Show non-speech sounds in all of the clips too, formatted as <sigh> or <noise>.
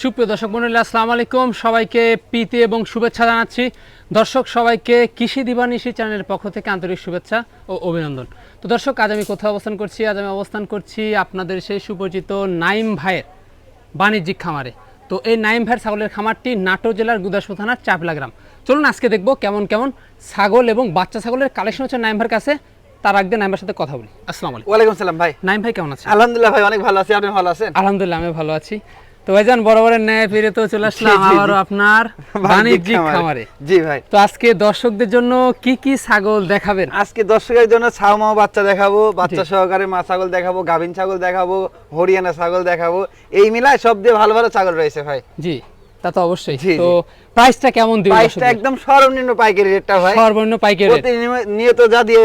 সুপ্রিয় দর্শক মন্ডলী আসসালামু আলাইকুম। সবাইকে প্রীতি এবং শুভেচ্ছা জানাচ্ছি। দর্শক সবাইকে কৃষি দিবানিশি চ্যানেলের পক্ষ থেকে আন্তরিক শুভেচ্ছা ও অভিনন্দন। তো দর্শক আজ আমি কোথায় অবস্থান করছি? আজ আমি অবস্থান করছি আপনাদের সেই সুপরিচিত নাইম ভাইয়ের বাণিজ্যিক খামারে। তো এই নাইম ভাইয়ের ছাগলের খামারটি নাটোর জেলার গুদাসপুর থানার চাপলা গ্রাম। চলুন আজকে দেখব কেমন কেমন ছাগল এবং বাচ্চা ছাগলের কালেকশন হচ্ছে নাইম ভাইয়ের কাছে। তার আগে নাইম ভাইয়ের সাথে কথা বলি। আসসালামু আলাইকুম। ওয়ালাইকুম সালাম ভাই। নাইম ভাই কেমন আছেন? আলহামদুলিল্লাহ ভাই অনেক ভালো আছি। আপনি ভালো আছেন? আলহামদুলিল্লাহ আমি ভালো আছি। তো ভাইজান বরাবরের ন্যায় ফিরে তো চলে আসলাম। আবারও আপনার বাণিজ্যিক খামারে। জি ভাই। তো আজকে দর্শকদের জন্য কি কি ছাগল দেখাবেন? আজকে দর্শকের জন্য ছাউ মাও বাচ্চা দেখাবো বাচ্চা সহকারে মা ছাগল দেখাবো গাভিন ছাগল দেখাবো হরিয়ানা ছাগল দেখাবো। এই মিলায় সব দিয়ে ভালো ভালো ছাগল রয়েছে ভাই। জি তা তো অবশ্যই। তো প্রাইসটা কেমন দিবেন প্রাইসটা একদম সর্বনিম্ন পাইকারি রেটটা ভাই। সর্বনিম্ন পাইকারি রেট। প্রতিনিয়ত যা দিয়ে।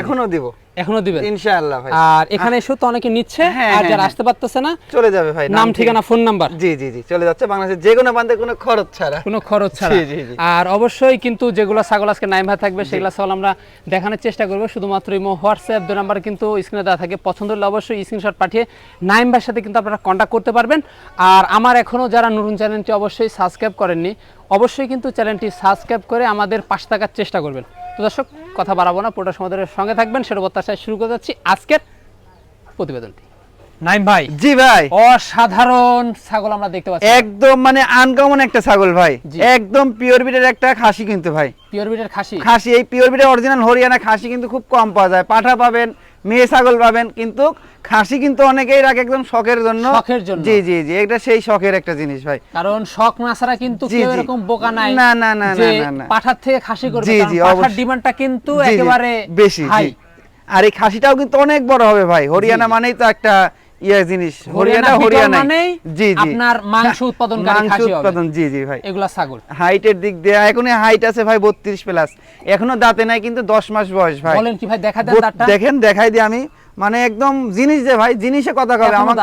এখনও দিব। এখনও দিবেন? ইনশাআল্লাহ ভাই। আর এখানে এসে তো অনেকে নিচ্ছে হ্যাঁ, আর হ্যাঁ, যারা হ্যাঁ। আসতে পারতেছে না চলে যাবে ভাই নাম ঠিকানা ফোন নাম্বার জি জি জি চলে যাচ্ছে বাংলাদেশের যে কোনো প্রান্তে কোনো খরচ ছাড়া। কোনো খরচ ছাড়া। জি, জি। আর অবশ্যই কিন্তু যেগুলো ছাগল আজকে নাইম ভাই থাকবে সেগুলো ছাগল আমরা দেখানোর চেষ্টা করব। শুধুমাত্র ইমো হোয়াটসঅ্যাপ দু নাম্বার কিন্তু স্ক্রিনে দেওয়া থাকে। পছন্দ হলে অবশ্যই স্ক্রিনশট পাঠিয়ে নাইম ভাইয়ের সাথে কিন্তু আপনারা কন্ট্যাক্ট করতে পারবেন। আর আমার এখনও যারা নতুন চ্যানেলটি অবশ্যই সাবস্ক্রাইব করেননি অবশ্যই কিন্তু চ্যানেলটি সাবস্ক্রাইব করে আমাদের পাশে থাকার চেষ্টা করবেন। তো দর্শক কথা বাড়াবো না পুরোটা সময় ধরে সঙ্গে থাকবেন সেটা প্রত্যাশায় শুরু করে যাচ্ছি আজকের প্রতিবেদনটি। নাইম ভাই জি ভাই। অসাধারণ ছাগল আমরা দেখতে পাচ্ছি। একদম মানে আনকমন একটা ছাগল ভাই। একদম পিওর বিটের একটা খাসি কিন্তু ভাই। পিওর বিটের খাসি? খাসি এই পিওর বিটের অরিজিনাল হরিয়ানা খাসি কিন্তু খুব কম পাওয়া যায়। পাঠা পাবেন মেয়ে ছাগল পাবেন কিন্তু খাসি কিন্তু অনেকেই রাখে একদম শখের জন্য। শখের জন্য। জি জি জি এটা সেই শখের একটা জিনিস ভাই। কারণ শখ না ছাড়া কিন্তু কেউ এরকম বোকা নাই না, না, না, না। পাঠার থেকে খাসি করবে জি, জি, পাঠার ডিমান্ডটা কিন্তু একেবারে বেশি আর এই খাসিটাও কিন্তু অনেক বড় হবে ভাই হরিয়ানা মানেই তো একটা ইয়ে জিনিস হরিয়ানা হরিয়ানা জি জি। আপনার মাংস উৎপাদনকারী মাংস। উৎপাদন জি জি ভাই। এগুলা ছাগল। হাইটের দিক দিয়ে এখন হাইট আছে ভাই বত্রিশ প্লাস। এখনও দাঁতে নাই কিন্তু দশ মাস বয়স ভাই। বলেন কি ভাই দেখা দেন দাঁতটা। দেখেন দেখাই দিই আমি। মানে একদম জিনিস যে ভাই জিনিসে কথা কবে আমার।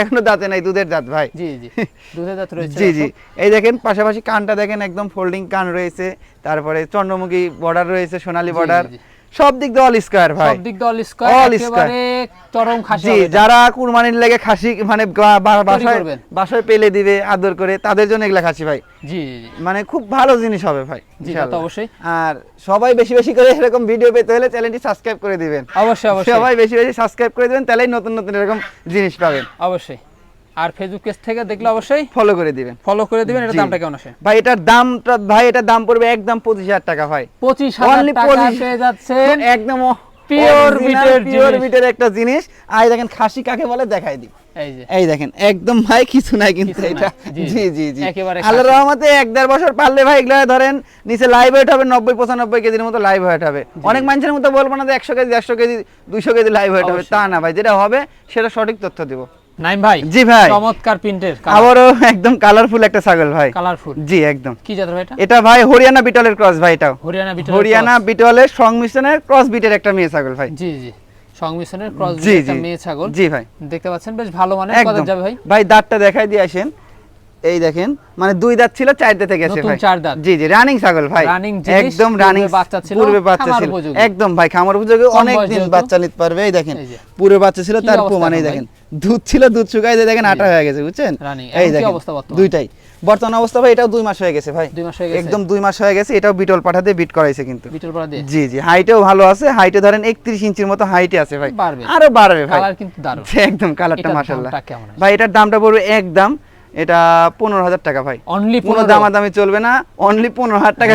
এখনও দাঁতে নাই দুধের দাঁত ভাই। জি জি। <laughs> দুধের দাঁত রয়েছে জি জি। এই দেখেন পাশাপাশি কানটা দেখেন একদম ফোল্ডিং কান রয়েছে। তারপরে চন্দ্রমুখী বর্ডার রয়েছে সোনালী বর্ডার। সব দিক দিয়ে অল স্কয়ার ভাই। সব দিক দিয়ে অল স্কয়ার চরম খাসি জি যারা কুরবানির লেগে খাসি মানে বাসায় বাসায় পেলে দিবে আদর করে তাদের জন্য এগুলা খাসি ভাই। জি মানে খুব ভালো জিনিস হবে ভাই জি, তো অবশ্যই। আর সবাই বেশি বেশি করে এরকম ভিডিও পেতে হলে চ্যানেলটি সাবস্ক্রাইব করে দিবেন। অবশ্যই অবশ্যই। সবাই বেশি বেশি সাবস্ক্রাইব করে দিবেন তাহলেই নতুন নতুন এরকম জিনিস পাবেন। অবশ্যই। আর ফেসবুক পেজ থেকে দেখলে অবশ্যই ফলো করে দিবেন। ফলো করে দিবেন এটা দামটা কেমন আসে? ভাই এটার দামটা ভাই এটার দাম পড়বে একদম পঁচিশ হাজার টাকা ভাই। পঁচিশ হাজার Only টাকা 25 পেয়ে যাচ্ছেন। একদম বিটের পিওর। বিটের একটা জিনিস। আর এই দেখেন খাসি কাকে বলে দেখাই দিই। এই দেখেন একদম ভাই কিছু নাই কিন্তু এটা। জি, জি। জি খাসি। রহমতে এক দেড় বছর পারলে ভাই এগুলো ধরেন নিচে লাইভ ওয়েট হবে নব্বই পঁচানব্বই কেজির মতো লাইভ ওয়েট হবে। অনেক মানুষের মতো বলব না যে একশো কেজি দেড়শো কেজি দুইশো কেজি লাইভ ওয়েট হবে। তা না ভাই যেটা হবে সেটা সঠিক তথ্য দিব। নাইম ভাই জি ভাই। চমৎকার প্রিন্টের আবারও একদম কালারফুল একটা ছাগল ভাই। কালারফুল জি একদম। কি জাতের ভাই এটা? এটা ভাই হরিয়ানা বিটলের ক্রস ভাই এটাও। হরিয়ানা বিটল হরিয়ানা বিটলের সংমিশ্রণের ক্রস বিটের একটা মেয়ে ছাগল ভাই। জি জি। সংমিশ্রণের ক্রস জি একটা মেয়ে ছাগল। জি ভাই। দেখতে পাচ্ছেন বেশ ভালো মানে কত যাবে ভাই? ভাই দাঁতটা দেখাই দিয়ে আসেন। এই দেখেন মানে দুই দাঁত ছিল চার দাঁতে গেছে ভাই। চার দাঁত। জি জি রানিং ছাগল ভাই। জিনিস, একদম রানিং বাচ্চা ছিল, পূর্বে বাচ্চা ছিল। একদম ভাই খামার উপযোগী। অনেক দিন বাচ্চা নিতে পারবে এই দেখেন। এই যে। পুরো বাচ্চা ছিল তার প্রমাণেই এখন দেখেন দুধ ছিল দুধ শুকায় দিয়ে দেখেন আটা হয়ে গেছে বুঝছেন? এই দেখেন অবস্থা দুইটাই। বর্তমান অবস্থা ভাই এটাও দুই মাস হয়ে গেছে ভাই। দুই মাস হয়ে গেছে? একদম দুই মাস হয়ে গেছে এটাও বিটল পাঠা দিয়ে বিট করাইছে কিন্তু। বিটল পাড়া দিয়ে। জি জি হাইটেও ভালো আছে হাইটে ধরেন একত্রিশ ইঞ্চির মতো হাইটে আছে ভাই। আরও বাড়বে ভাই। কালার কিন্তু দারুণ। একদম কালারটা মাশাআল্লাহ? ভাই এটার দামটা পড়বে একদম এটা পনেরো হাজার টাকা ভাই। অনলি কোনো দামাদামি চলবে না অনলি পনেরো হাজার টাকা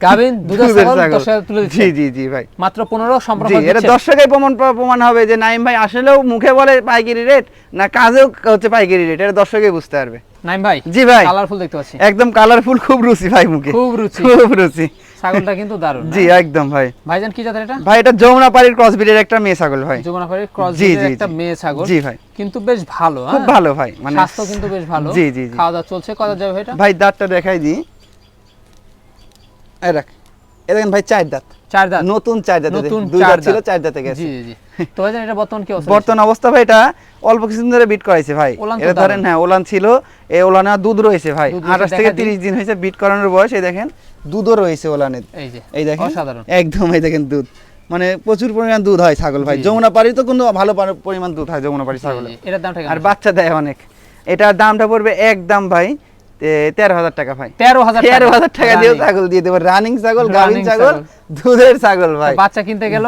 গাবিন <laughs> জি জি জি ভাই। মাত্র পনেরো সম্পর্ক এটা দর্শকের প্রমাণ প্রমাণ হবে যে নাইম ভাই আসলেও মুখে বলে পাইকারি রেট না কাজেও হচ্ছে পাইকারি রেট এটা দর্শকেই বুঝতে পারবে। নাইম ভাই জি ভাই। কালারফুল দেখতে পাচ্ছি। একদম কালারফুল খুব রুচি ভাই মুখে। খুব রুচি। খুব রুচি। ছাগলটা কিন্তু দারুণ জি একদম ভাই। ভাইজান কি জাতের এটা? ভাই এটা যমুনাপাড়ির ক্রস ব্রিডের একটা মেয়ে ছাগল ভাই। যমুনাপাড়ির ক্রস জি, একটা মেয়ে ছাগল। জি ভাই। কিন্তু বেশ ভালো খুব হ্যাঁ? ভালো ভাই মানে স্বাস্থ্য কিন্তু বেশ ভালো। জি, জি, জি। খাওয়া দাওয়া চলছে কত যাবে এটা? ভাই দাঁতটা দেখাই দিই। এই রাখ এ দেখেন ভাই চার দাঁত। চার দাঁত নতুন চার দাঁত নতুন দুই দাঁত ছিল চার দাঁতে গেছে। জি জি তো এটা বর্তমান কি অবস্থা? বর্তমান অবস্থা ভাই এটা অল্প কিছুদিন ধরে বিট করাইছে ভাই। এটা ধরেন হ্যাঁ ওলান ছিল। এই ওলানে দুধ রয়েছে ভাই। দুধ রয়েছে, আঠাশ থেকে দেখা দিই। তিরিশ দিন। হয়েছে বিট করানোর বয়স এই দেখেন। দুধও রয়েছে ওলানের এই যে এই দেখেন। অসাধারণ। একদম এই দেখেন দুধ। মানে প্রচুর পরিমাণ দুধ হয় ছাগল ভাই। যমুনা পাড়ি তো কিন্তু ভালো পার- পরিমাণ দুধ হয় যমুনা পাড়ি ছাগল। এটার দামটা আর বাচ্চা দেয় অনেক। এটার দামটা পড়বে একদম ভাই তেরো হাজার টাকা ভাই। তেরো হাজার তেরো হাজার টাকা দিয়ে ছাগল দিয়ে দেবো। রানিং ছাগল গাভিন ছাগল। দুধের ছাগল ভাই। বাচ্চা কিনতে গেল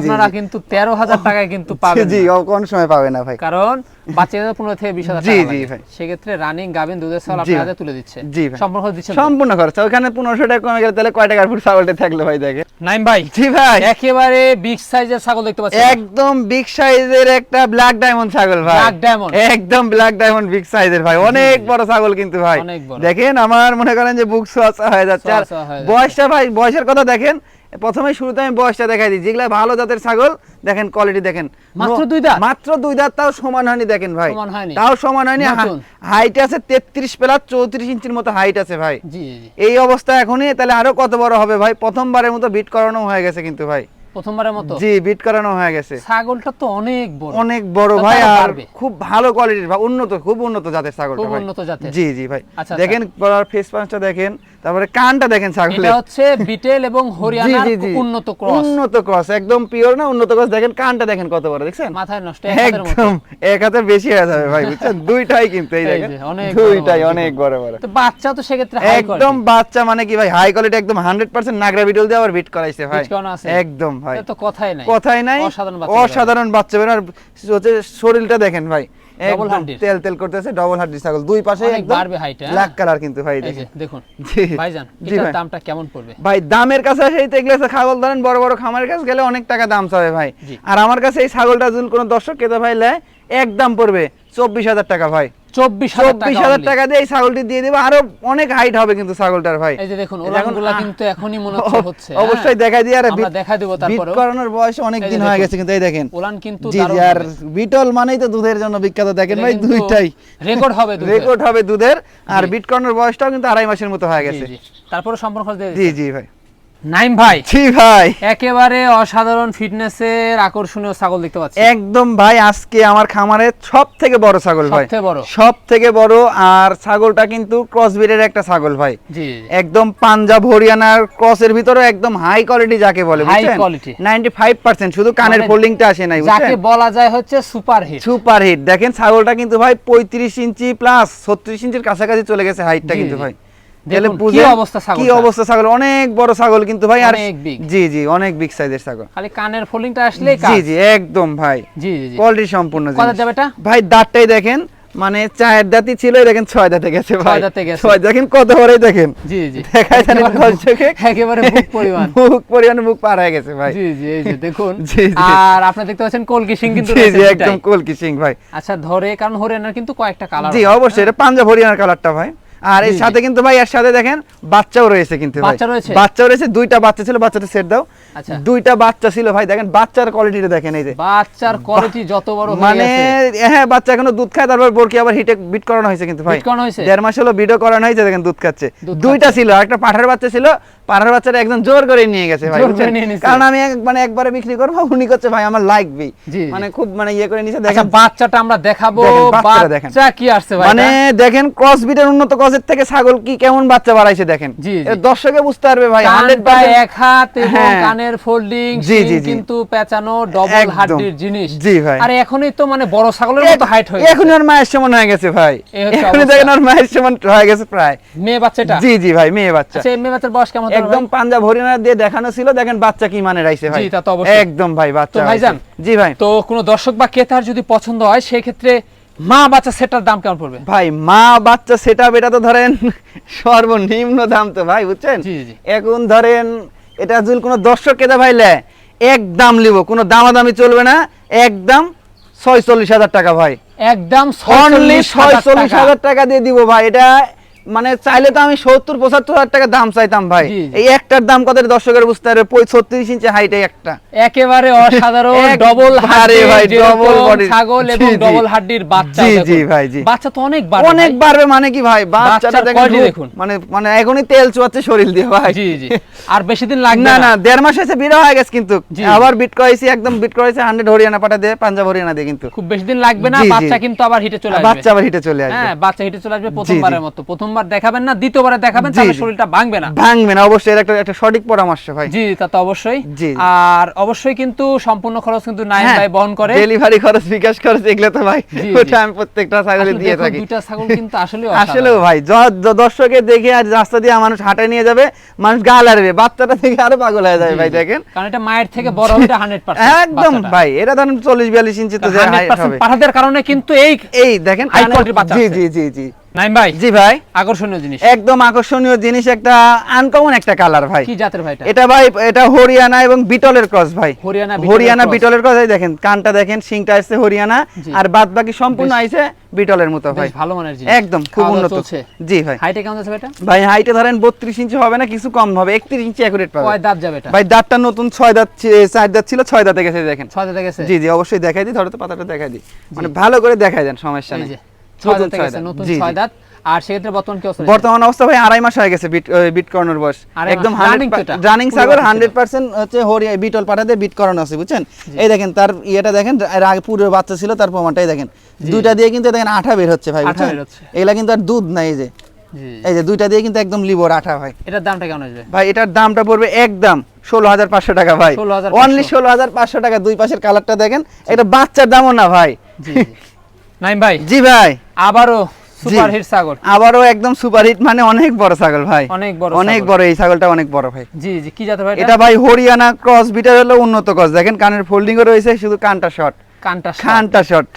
আপনারা কিন্তু তেরো হাজার টাকায় কিন্তু পাবেন জি কোন সময় পাবে না ভাই? কারণ বাচ্চা পনেরো থেকে বিশ হাজার জি, জি, ভাই। সেক্ষেত্রে রানিং দুধের ছাগল আপনার তুলে দিচ্ছে। জি। সম্পূর্ণ দিচ্ছে। সম্পূর্ণ খরচা। ওখানে পনেরোশো টাকা কমে গেলে তাহলে কয় টাকার ফুট ছাগলটা থাকল ভাই দেখে? নাইম ভাই জি ভাই। একেবারে বিগ সাইজের ছাগল দেখতে পাচ্ছি একদম বিগ সাইজের একটা ব্ল্যাক ডায়মন্ড ছাগল ভাই। Black diamond। একদম ব্ল্যাক ডায়মন্ড বিগ সাইজের ভাই। অনেক বড় ছাগল কিন্তু ভাই। দেখেন আমার মনে করেন যে বুক সোয়াচা হয়ে যাচ্ছে। আর হয়ে। বয়সটা ভাই বয়সের কথা দেখেন প্রথমে শুরুতে আমি বয়সটা দেখাই দিই। যেগুলা ভালো জাতের ছাগল দেখেন কোয়ালিটি দেখেন। মাত্র দুই দাঁত? মাত্র দুই দাঁত তাও সমান হয়নি দেখেন ভাই। সমান হয়নি। তাও সমান হয়নি। হাইট আছে তেত্রিশ প্লাস চৌত্রিশ ইঞ্চির মতো হাইট আছে ভাই। এই অবস্থা এখনই তাহলে আরও কত বড় হবে ভাই? প্রথমবারের মতো বিট করানো হয়ে গেছে কিন্তু ভাই। প্রথমবারের মতো? জি বিট করানো হয়ে গেছে। ছাগলটা তো অনেক বড়। অনেক বড় ভাই আর খুব ভালো কোয়ালিটির ভাই উন্নত খুব উন্নত জাতের ছাগলটা ভাই। উন্নত জাতের। জি জি ভাই। আচ্ছা, দেখেন গলার ফেস পাঁচটা দেখেন তারপরে কানটা দেখেন ছাগলের। এটা হচ্ছে বিটেল এবং হরিয়ানার উন্নত ক্রস উন্নত ক্রস একদম পিওর না উন্নত ক্রস দেখেন কানটা দেখেন কত বড় দেখছেন? মাথায় নষ্ট। একদম এক হাতের বেশি হয়ে যাবে ভাই বুঝছেন? দুইটাই কিন্তু এই দেখেন। দুইটাই অনেক বড় বড়। তো বাচ্চা তো সেক্ষেত্রে একদম বাচ্চা মানে কি ভাই হাই কোয়ালিটি একদম হান্ড্রেড পার্সেন্ট নাগরা বিটল দিয়ে আবার বিট করাইছে ভাই? একদম। ভাই। তো কথাই নাই। কথাই নাই। অসাধারণ বাচ্চা বের আর শরীরটা দেখেন ভাই। তেল তেল করতেছে ডবল হাড্ডি ছাগল। দুই পাশে? ব্ল্যাক কালার কিন্তু ভাই দেখেন। <laughs> ভাইজান এটার। দামটা কেমন পড়বে? ভাই দামের কাছে সেই দেখলে ছাগল ধরেন বড় বড় খামারের কাছে গেলে অনেক টাকা দাম চাবে ভাই। আর আমার কাছে এই ছাগলটা যদি কোনো দর্শক কেতে ভাই লেয় এক দাম পড়বে। চব্বিশ হাজার টাকা ভাই। চব্বিশ হাজার টাকা দিয়ে এই ছাগলটি দিয়ে দেবো। আরও অনেক হাইট হবে কিন্তু ছাগলটার ভাই। এই যে দেখুন ওলানগুলা কিন্তু এখনই মনে হচ্ছে। অবশ্যই দিয়ে আর আমরা দেখা দেবো বিট তারপরেও। করানোর বয়স অনেক দিন হয়ে গেছে কিন্তু এই দেখেন। ওলান কিন্তু আর বিটল মানেই তো দুধের জন্য বিখ্যাত। দেখেন ভাই দুইটাই। রেকর্ড হবে দুধের। রেকর্ড হবে দুধের। আর বিট করানোর বয়সটাও কিন্তু আড়াই মাসের মতো হয়ে গেছে। তারপরে সম্পূর্ণ খরচ দিয়ে জি জি ভাই। নাইম ভাই। জি ভাই। একেবারে অসাধারণ ফিটনেসের আকর্ষণীয় ছাগল দেখতে পাচ্ছি। একদম ভাই আজকে আমার খামারে সব থেকে বড় ছাগল ভাই। সব থেকে বড় আর ছাগলটা কিন্তু ক্রস ব্রিডের একটা ছাগল ভাই। জি। একদম পাঞ্জাব হরিয়ানার ক্রসের ভিতরে একদম হাই কোয়ালিটি যাকে বলে বুঝছেন? quality। 95% শুধু কানের মানে ফোল্ডিংটা আসে নাই যাকে বলা যায় হচ্ছে সুপার হিট সুপার হিট দেখেন ছাগলটা কিন্তু ভাই 35 ইঞ্চি প্লাস 36 ইঞ্চির কাছাকাছি চলে গেছে হাইটটা কিন্তু ভাই। কি বুঝেন অবস্থা কি অবস্থা ছাগল? অনেক বড় ছাগল কিন্তু ভাই আর জি জি অনেক বিগ সাইজের ছাগল। খালি কানের ফোল্ডিংটা আসলেই জি জি একদম ভাই। জি জি জি। কোয়ালিটি সম্পূর্ণ কত যাবে এটা? ভাই দাঁতটাই দেখেন মানে চায়ের দাঁতি ছিল দেখেন ছয় দাঁতে গেছে ভাই। ছয় দেখেন কত বড়ই দেখেন। জি জি। একেবারে দর্শকে। একেবারে বুক পরিমাণ। <laughs> মুখ পরিমাণ মুখ পার হয়ে গেছে ভাই। জি জি এই যে দেখুন। <laughs> আর আপনি দেখতে পাচ্ছেন কলকি সিং কিন্তু জি জি একদম কলকি সিং ভাই। আচ্ছা ধরে কারণ হরিয়ানার কিন্তু কয়েকটা কালার জি অবশ্যই এটা পাঞ্জাব হরিয়ানার কালারটা ভাই। আর এর। সাথে কিন্তু ভাই এর সাথে দেখেন বাচ্চাও রয়েছে কিন্তু ভাই বাচ্চা রয়েছে? বাচ্চা রয়েছে দুইটা বাচ্চা ছিল বাচ্চাটা সেট দাও আচ্ছা। দুইটা বাচ্চা ছিল ভাই দেখেন বাচ্চার কোয়ালিটিটা দেখেন এই যে বাচ্চার কোয়ালিটি যত বড় মানে হ্যাঁ বাচ্চা এখনও দুধ খায় তারপর বোরকি আবার হিটে বিট করানো হয়েছে কিন্তু ভাই? দেড় মাস হলো ভিডিও করানো হয়েছে দেখেন দুধ খাচ্ছে দুইটা ছিল একটা পাঠার বাচ্চা ছিল পাঠার বাচ্চাটা একদম জোর করে নিয়ে গেছে ভাই। কারণ আমি মানে একবারে বিক্রি করব উনি করছে ভাই আমার লাগবে। মানে খুব মানে ইয়ে করে নিছে আচ্ছা দেখেন বাচ্চাটা আমরা দেখাবো। বাচ্চা কি আসছে ভাই মানে দেখেন ক্রস বিটের উন্নত ক্রসের থেকে ছাগল কি কেমন বাচ্চা বাড়াইছে দেখেন দর্শকে বুঝতে পারবে ভাই হান্ড্রেড কানটা এক হাত এবং হ্যাঁ। কানের ফোল্ডিং। কিন্তু পেঁচানো ডবল। হাড্ডির জিনিস জি, ভাই। আর এখনই তো মানে বড় ছাগলের মতো হাইট হয়ে এখন আর মায়ের সমান হয়ে গেছে ভাই এখন দেখেন ওর মায়ের সমান হয়ে গেছে প্রায় মেয়ে বাচ্চাটা জি জি ভাই মেয়ে বাচ্চা আচ্ছা মেয়ে বাচ্চার বয়স কেমন একদম পাঞ্জাব হরিয়ানা দিয়ে দেখানো ছিল দেখেন বাচ্চা কি মানে রাইছে ভাই। জি, তা তো অবশ্যই। একদম ভাই বাচ্চা তো ভাইজান, জি ভাই। তো কোনো দর্শক বা ক্রেতার যদি পছন্দ হয় সেই ক্ষেত্রে মা বাচ্চা সেটার দাম কেমন পড়বে? ভাই মা বাচ্চা সেটা এটা তো ধরেন সর্বনিম্ন দাম তো ভাই বুঝছেন? জি, জি। এখন ধরেন এটা যদি কোনো দর্শক কেতা ভাই লে এক দাম লিব কোনো দামাদামি চলবে না একদম ছয়চল্লিশ হাজার টাকা ভাই। একদম অনলি 46,000 ছয়চল্লিশ হাজার টাকা দিয়ে দিব ভাই এটা মানে চাইলে তো আমি সত্তর পঁচাত্তর হাজার টাকা দাম চাইতাম ভাই। এই একটার দাম কত দর্শকের বুঝতে পারবে ছত্রিশ ইঞ্চি হাইট একটা। একেবারে অসাধারণ ডবল ভাই, হাড্ডির double যেরকম body- ছাগল এবং ডবল হাড্ডির বাচ্চা জি, জি, ভাই, জি। বাচ্চা তো অনেক বাড়বে অনেক বাড়বে মানে কি ভাই? বাচ্চাটা দেখেন। মানে মানে এখনই তেল চুয়াচ্ছে শরীর দিয়ে ভাই। জি জি। আর বেশি দিন লাগবে না না। দেড় মাস হয়েছে বিড়া হয়ে গেছে কিন্তু। আবার বিট করাইছি একদম বিট করাইছি হান্ড্রেড হরিয়ানা পাঠা দিয়ে পাঞ্জাব হরিয়ানা দিয়ে কিন্তু। খুব বেশি দিন লাগবে না। বাচ্চা কিন্তু আবার হিটে চলে আসবে। বাচ্চা আবার হিটে চলে আসবে। হ্যাঁ বাচ্চা হিটে চলে আসবে প্রথমবারের মতো প্রথম প্রথমবার দেখাবেন না দ্বিতীয়বারে দেখাবেন তাহলে শরীরটা ভাঙবে না। ভাঙবে না অবশ্যই এটা একটা সঠিক পরামর্শ ভাই। জি তা তো অবশ্যই। আর অবশ্যই কিন্তু সম্পূর্ণ খরচ কিন্তু নাইন হ্যাঁ, ভাই বহন করে। ডেলিভারি খরচ বিকাশ খরচ এগুলো তো ভাই ওটা আমি প্রত্যেকটা ছাগলে দিয়ে থাকি। দুইটা ছাগল কিন্তু আসলে আসলেও ভাই দর্শকে দেখে আর রাস্তা দিয়ে মানুষ হাঁটে নিয়ে যাবে মানুষ গা লাড়বে বাচ্চাটা দেখে আরও পাগল হয়ে যাবে ভাই দেখেন। কারণ এটা মায়ের থেকে বড় হবে এটা হান্ড্রেড একদম ভাই এটা ধরেন চল্লিশ বিয়াল্লিশ ইঞ্চি তো পাঠাদের কারণে কিন্তু এই এই দেখেন জি জি জি জি। নাইম ভাই জি ভাই। আকর্ষণীয় জিনিস। একদম আকর্ষণীয় জিনিস একটা আনকমন একটা কালার ভাই। কি জাতের ভাই এটা? ভাই এটা হরিয়ানা এবং বিটলের ক্রস ভাই। হরিয়ানা হরিয়ানা বিটলের ক্রস এই দেখেন কানটা দেখেন সিংটা আসছে হরিয়ানা। আর বাদ বাকি সম্পূর্ণ আইছে বিটলের মতো ভাই। ভালো মানের জিনিস। একদম খুব উন্নত। জি ভাই। হাইটে কেমন আছে এটা ভাই হাইটে ধরেন বত্রিশ ইঞ্চি হবে না কিছু কম হবে। একত্রিশ ইঞ্চি অ্যাকুরেট পাবে। কয় দাঁত যাবে এটা? ভাই দাঁতটা নতুন ছয় দাঁত ছি- চার দাঁত ছিল ছয় দাঁতে গেছে দেখেন। ছয় দাঁতে গেছে? জি জি অবশ্যই দেখাই দিই ধরো তো পাতাটা দেখাই দিই। মানে ভালো করে দেখাই দেন সমস্যা নেই। ছয় নতুন গেছে নতুন ছয় দাঁত আর সেক্ষেত্রে বর্তমান কি অবস্থা? বর্তমান অবস্থা ভাই আড়াই মাস হয়ে গেছে বিট বিট করানোর বয়স। একদম রানিং বাচ্চা হান্ড্রেড পার্সেন্ট হচ্ছে হরিয়া বিটল পাঠাতে বিট করানো আছে বুঝছেন? এই দেখেন তার ইয়েটা দেখেন এর আগে পুরো বাচ্চা ছিল তার প্রমাণটাই দেখেন। দুইটা দিয়ে কিন্তু দেখেন আঠা বের হচ্ছে ভাই বুঝছেন? এগুলা কিন্তু আর দুধ নাই এই যে। এই যে দুইটা দিয়ে কিন্তু একদম লিবর আঠা ভাই। এটার দামটা কেমন আসবে? ভাই এটার দামটা পড়বে একদম ষোলো হাজার পাঁচশো টাকা ভাই। 16,500 অনলি ষোলো হাজার পাঁচশো টাকা দুই পাশের কালারটা দেখেন এটা বাচ্চার দামও না ভাই। নাইম ভাই জি ভাই। আবারও সুপারহিট ছাগল। আবারও একদম সুপারহিট মানে অনেক বড় ছাগল ভাই। অনেক বড় অনেক বড় এই ছাগলটা অনেক বড় ভাই। জি জি কি জাতের ভাই এটা? ভাই হরিয়ানা ক্রস বিটার হলো উন্নত ক্রস দেখেন কানের ফোল্ডিং রয়েছে শুধু কানটা শর্ট কানটা কানটা শর্ট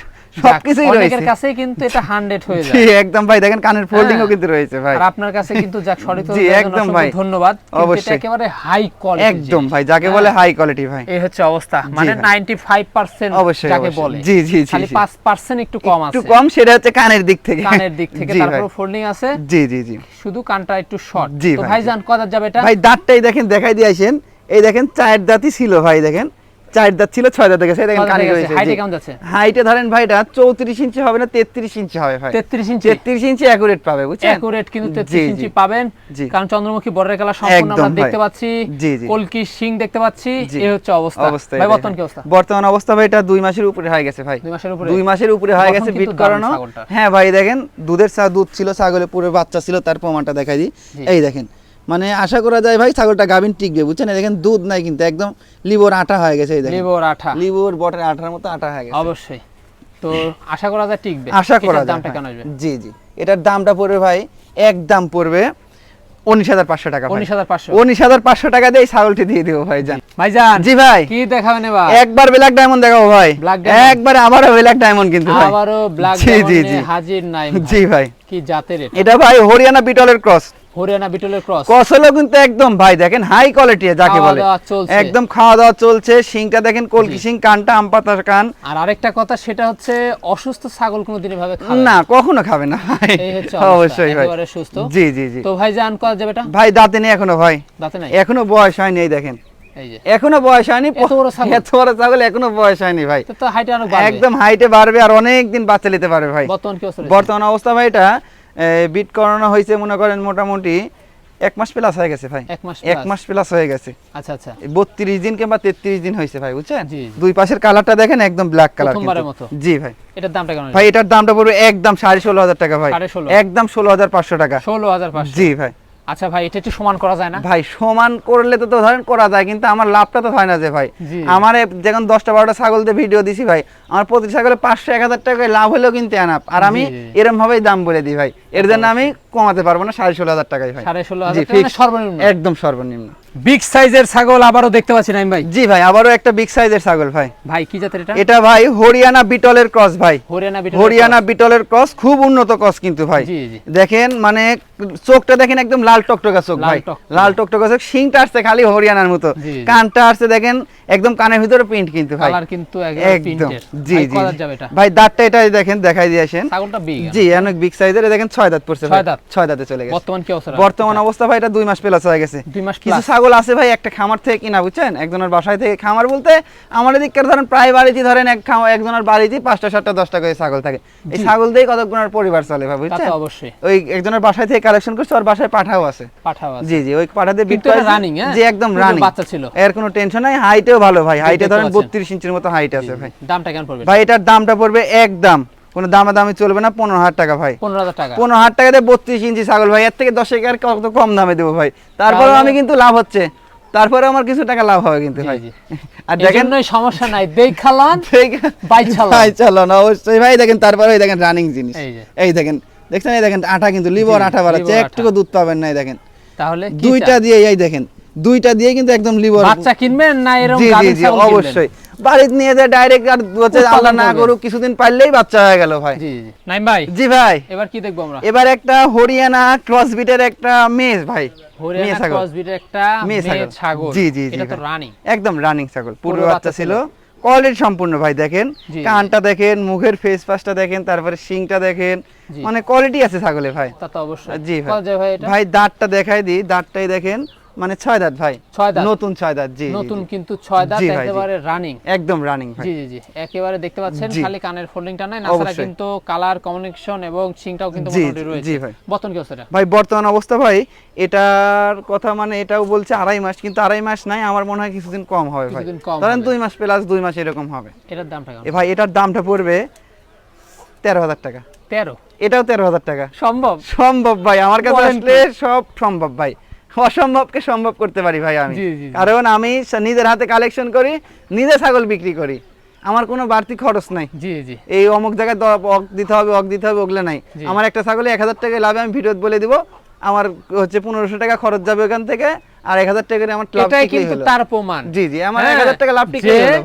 সবকিছুই রয়েছে অনেকের কাছে কিন্তু এটা 100 হয়ে জি একদম ভাই দেখেন কানের ফোল্ডিংও হ্যাঁ। কিন্তু রয়েছে ভাই। আর আপনার কাছে কিন্তু যাক জি, একদম ভাই। ধন্যবাদ। এটা একেবারে হাই কোয়ালিটি একদম ভাই যাকে বলে হাই কোয়ালিটি ভাই। এই হচ্ছে অবস্থা। মানে 95% অবশ্যই, যাকে বলে। জি, জি, জি, খালি 5% একটু কম একটু কম সেটা হচ্ছে কানের দিক থেকে। কানের দিক থেকে তারপর ফোল্ডিং আছে। জি জি জি। শুধু কানটা একটু শর্ট জি তো ভাই, ভাইজান কদার যাবে এটা? ভাই দাঁতটাই দেখেন দেখাই দিয়ে আসেন। এই দেখেন চার দাঁতই ছিল ভাই দেখেন। চার দাঁত ছিল ছয় দাঁত গেছে দেখেন কানে রয়েছে হাইটে কেমন যাচ্ছে? হাইটে ধরেন ভাই এটা চৌত্রিশ ইঞ্চি হবে না তেত্রিশ ইঞ্চি হবে ভাই। 33 ইঞ্চি। তেত্রিশ ইঞ্চি অ্যাকুরেট পাবে বুঝছেন? একুরেট কিন্তু 33 ইঞ্চি পাবেন। কারণ চন্দ্রমুখী বর্ডার কালার সম্পূর্ণ আমরা দেখতে পাচ্ছি। কলকি সিং দেখতে পাচ্ছি। এই হচ্ছে অবস্থা। ভাই বর্তমান কি। অবস্থা? বর্তমান অবস্থা ভাই এটা দুই মাসের উপরে হয়ে গেছে ভাই। দুই মাসের উপরে। দুই মাসের উপরে হয়ে গেছে বিট করানো হ্যাঁ ভাই দেখেন দুধের চা দুধ ছিল ছাগলে পুরো বাচ্চা ছিল তার প্রমাণটা দেখাই দিই। এই দেখেন মানে আশা করা যায় ভাই ছাগলটা গাভিন টিকবে বুঝছেন? দেখেন দুধ নাই কিন্তু একদম লিবর আটা হয়ে গেছে এই দেখেন। লিবর লিবর বটের আটার মতো আটা হয়ে গেছে। অবশ্যই। তো আশা করা যায় টিকবে। আশা করা যায় দামটা হ্যাঁ। কেন আসবে? জি জি। এটার দামটা পড়বে ভাই এক দাম পড়বে উনিশ হাজার পাঁচশো টাকা উনিশ হাজার পাঁচশো। উনিশ হাজার পাঁচশো টাকা দিয়ে ছাগলটি দিয়ে দেবো ভাই জান ভাইজান জি ভাই। কি দেখাবেন এবার? একবার ব্ল্যাক ডায়মন্ড দেখাবো ভাই। একবার আবারও ব্ল্যাক ডায়মন্ড কিন্তু ভাই। আবারও ব্ল্যাক জি, জি, জি। হাজির নাই জি ভাই। কি জাতের এটা? এটা ভাই হরিয়ানা বিটলের ক্রস। হরিয়ানা বিটলের ক্রস ক্রস হলো কিন্তু একদম ভাই দেখেন হাই কোয়ালিটি যাকে বলে। একদম খাওয়া দাওয়া চলছে। শিংটা দেখেন কলকি শিং কানটা কান। আর আরেকটা কথা সেটা হচ্ছে অসুস্থ ছাগল কোনোদিন এভাবে খাবে না। কখনো খাবে না এই হচ্ছে অবশ্যই ভাই। একেবারে সুস্থ। জি জি জি। তো ভাইজান করা যাবে এটা? ভাই দাঁতে নেই এখনও ভাই। দাঁতে নাই? এখনও বয়স হয়নি এই দেখেন। এখনও বয়স হয়নি এত বড় ছাগল? এখনও বয়স হয়নি ভাই। একদম হাইটে বাড়বে আর অনেক দিন বাচ্চা নিতে পারবে ভাই। বর্তমান অবস্থা রয়েছে? বর্তমান অবস্থা ভাই এটা বিট করানো হয়েছে মনে করেন মোটামুটি এক মাস প্লাস হয়ে গেছে ভাই। এক মাস প্লাস হয়ে গেছে। আচ্ছা আচ্ছা। বত্রিশ দিন কিংবা তেত্রিশ দিন হয়েছে ভাই বুঝছেন? দুই পাশের কালারটা দেখেন একদম ব্ল্যাক কালার জি ভাই। এটার দামটা কেমন ভাই এটার দামটা পড়বে একদম সাড়ে ষোলো হাজার টাকা ভাই। একদম ষোলো হাজার পাঁচশো টাকা। ষোলো হাজার জি ভাই। আচ্ছা ভাই এটা একটু সমান করা যায় না? ভাই সমান করলে তো তো ধরেন করা যায় কিন্তু আমার লাভটা তো হয় না যে ভাই। আমার যখন দশটা বারোটা ছাগল দিয়ে ভিডিও দিছি ভাই আমার প্রতি ছাগলে পাঁচশো এক হাজার টাকা লাভ হলেও কিন্তু আনাপ আর আমি। এরম ভাবেই দাম বলে দিই ভাই। এর জন্য আমি কমাতে পারব না সাড়ে ষোলো হাজার টাকায় ভাই। সাড়ে ষোলো হাজার। মানে সর্বনিম্ন? একদম সর্বনিম্ন। বিগ সাইজের ছাগল আবারও দেখতে পাচ্ছি নাইম ভাই। জি ভাই আবারও একটা বিগ সাইজের ছাগল ভাই। ভাই কি জাতের এটা? এটা ভাই হরিয়ানা বিটলের ক্রস ভাই। হরিয়ানা বিটল হরিয়ানা বিটলের ক্রস খুব উন্নত ক্রস কিন্তু ভাই। দেখেন মানে চোখটা দেখেন একদম লাল টকটকা চোখ ভাই। লাল টকটকা চোখ শিংটা আসছে খালি হরিয়ানার মতো। কানটা আসছে দেখেন একদম কানের ভিতরে প্রিন্ট কিন্তু ভাই। কালার কিন্তু একদম। জি জি। ভাই দাঁতটা এটা দেখেন দেখাই দিয়ে আসেন। ছাগলটা বিগ জি অনেক বিগ সাইজের দেখেন ছয় দাঁত পড়ছে ছয় দাঁত? ছয় দাঁতে চলে গেছে। বর্তমান কি অবস্থা বর্তমান অবস্থা ভাই এটা দুই মাস প্লাস হয়ে গেছে। দুই মাস কিছু? ছাগল আছে ভাই একটা খামার থেকে কিনা বুঝছেন? একজনের বাসায় থেকে খামার বলতে আমার এদিককার ধরেন প্রায় বাড়িতে ধরেন এক খামার একজনের বাড়িতে পাঁচটা সাতটা দশটা করে ছাগল থাকে। এই। ছাগল দিয়েই কতগুণার পরিবার চলে ভাই বুঝছেন? অবশ্যই। ওই একজনের বাসায় থেকে কালেকশন করছে ওর বাসায় পাঠাও আছে। পাঠাও আছে। জি জি ওই পাঠাতে বিট কিন্তু এটা running, হ্যাঁ? জি একদম রানিং বাচ্চা ছিল। এর কোনো টেনশন নাই হাইটেও ভালো ভাই হাইটে ধরেন পাচ্ছেন। 32 ইঞ্চির মতো হাইট আছে ভাই। দামটা কেমন পড়বে? ভাই এটার দামটা পড়বে একদম কোনো দামে দামে চলবে না পনেরো হাজার টাকা ভাই। পনেরো হাজার টাকা। পনেরো হাজার টাকাতে বত্রিশ ইঞ্চি ছাগল ভাই এর থেকে দশ টাকা কত কম দামে দেবো ভাই? তারপরেও আমি কিন্তু লাভ হচ্ছে। তারপরে আমার কিছু টাকা লাভ হবে কিন্তু ভাই। <laughs> আর দেখেন সমস্যা নাই। দেখালান <laughs> বাই চালান। ভাই চালান অবশ্যই। ভাই দেখেন তারপরে এই দেখেন রানিং জিনিস। এই দেখেন দেখছেন? এই দেখেন আটা কিন্তু লিভার আটা বাড়াচ্ছে। একটুকু দুধ পাবেন না এই দেখেন। তাহলে দুইটা দিয়ে এই দেখেন দুইটা দিয়ে কিন্তু একদম লিভার বাচ্চা কিনবেন না এরকম? অবশ্যই। বাড়িতে নিয়ে যায় ডাইরেক্ট আর হচ্ছে আল্লাহ না করুক কিছুদিন পারলেই বাচ্চা হয়ে গেল ভাই। জি নাইম ভাই জি ভাই। এবার কি দেখব আমরা? এবার একটা হরিয়ানা ক্রস বিটের একটা মেজ ভাই। হরিয়ানা ছাগল। ক্রসবিটের একটা মেয়ে ছাগল। জি, জি, জি এটা তো। রানী। একদম রানিং ছাগল। পুরো বাচ্চা ছিল। কোয়ালিটি সম্পূর্ণ ভাই দেখেন। কানটা দেখেন মুখের ফেস পাসটা দেখেন তারপরে শিংটা দেখেন। মানে কোয়ালিটি আছে ছাগলে ভাই। তা তো অবশ্যই। জি ভাই। ভাই ভাই দাঁতটা দেখাই দিই দাঁতটাই দেখেন। মানে ছয় দাঁত ভাই। ছয় দাঁত? নতুন ছয় দাঁত জি নতুন কিন্তু ছয় দাঁত। একেবারে রানিং একদম রানিং ভাই। জি জি জি। একেবারে দেখতে পাচ্ছেন খালি কানের ফোল্ডিংটা নাই নাছাড়া অবশ্যই। কিন্তু কালার কমিউনিকেশন এবং সিংটাও কিন্তু মোটামুটি রয়েছে। জি ভাই। বতন কি এটা ভাই বর্তমান অবস্থা ভাই এটার কথা মানে এটাও বলছে আড়াই মাস কিন্তু আড়াই মাস নাই আমার মনে হয় কিছুদিন কম হবে ভাই। ধরেন দুই মাস প্লাস দুই মাস এরকম হবে। এটার দামটা ভাই এটার দামটা পড়বে তেরো হাজার টাকা। তেরো? এটাও তেরো হাজার টাকা। সম্ভব? সম্ভব ভাই আমার কাছে আসলে সব সম্ভব ভাই। অসম্ভবকে সম্ভব করতে পারি ভাই আমি। কারণ আমি নিজের হাতে কালেকশন করি নিজে ছাগল বিক্রি করি। আমার কোনো বাড়তি খরচ নাই। জি জি। এই অমুক জায়গায় অক দিতে হবে অক দিতে হবে ওগুলো নাই। আমার একটা ছাগলে এক হাজার টাকা লাভে আমি ভিডিওতে বলে দিব আমার হচ্ছে পনেরোশো টাকা খরচ যাবে ওখান থেকে আর এক হাজার টাকা আমার এটাই কিন্তু তার প্রমাণ। জি জি আমার এক হ্যাঁ, হাজার টাকা লাভ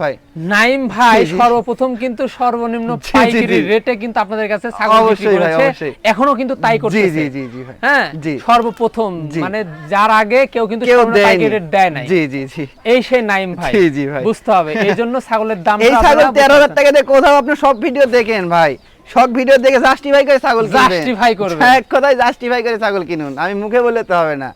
ভাই। নাইম ভাই। সর্বপ্রথম কিন্তু সর্বনিম্ন পাইকারি রেটে কিন্তু আপনাদের কাছে ছাগল বিক্রি করেছে। এখনও কিন্তু তাই জি জি জি জি ভাই। হ্যাঁ জি। সর্বপ্রথম মানে যার আগে কেউ কিন্তু পাইকারি রেট দেয় নাই। জি জি জি। এই সেই নাইম ভাই জি, জি ভাই। বুঝতে হবে। এই জন্য ছাগলের দাম এই ছাগল তেরো হাজার টাকা দিয়ে কোথাও আপনি সব ভিডিও দেখেন ভাই। সব ভিডিও দেখে জাস্টিফাই করে ছাগল জাস্টিফাই করবে। এক কথায় জাস্টিফাই করে ছাগল কিনুন। আমি মুখে বলতে তো হবে না।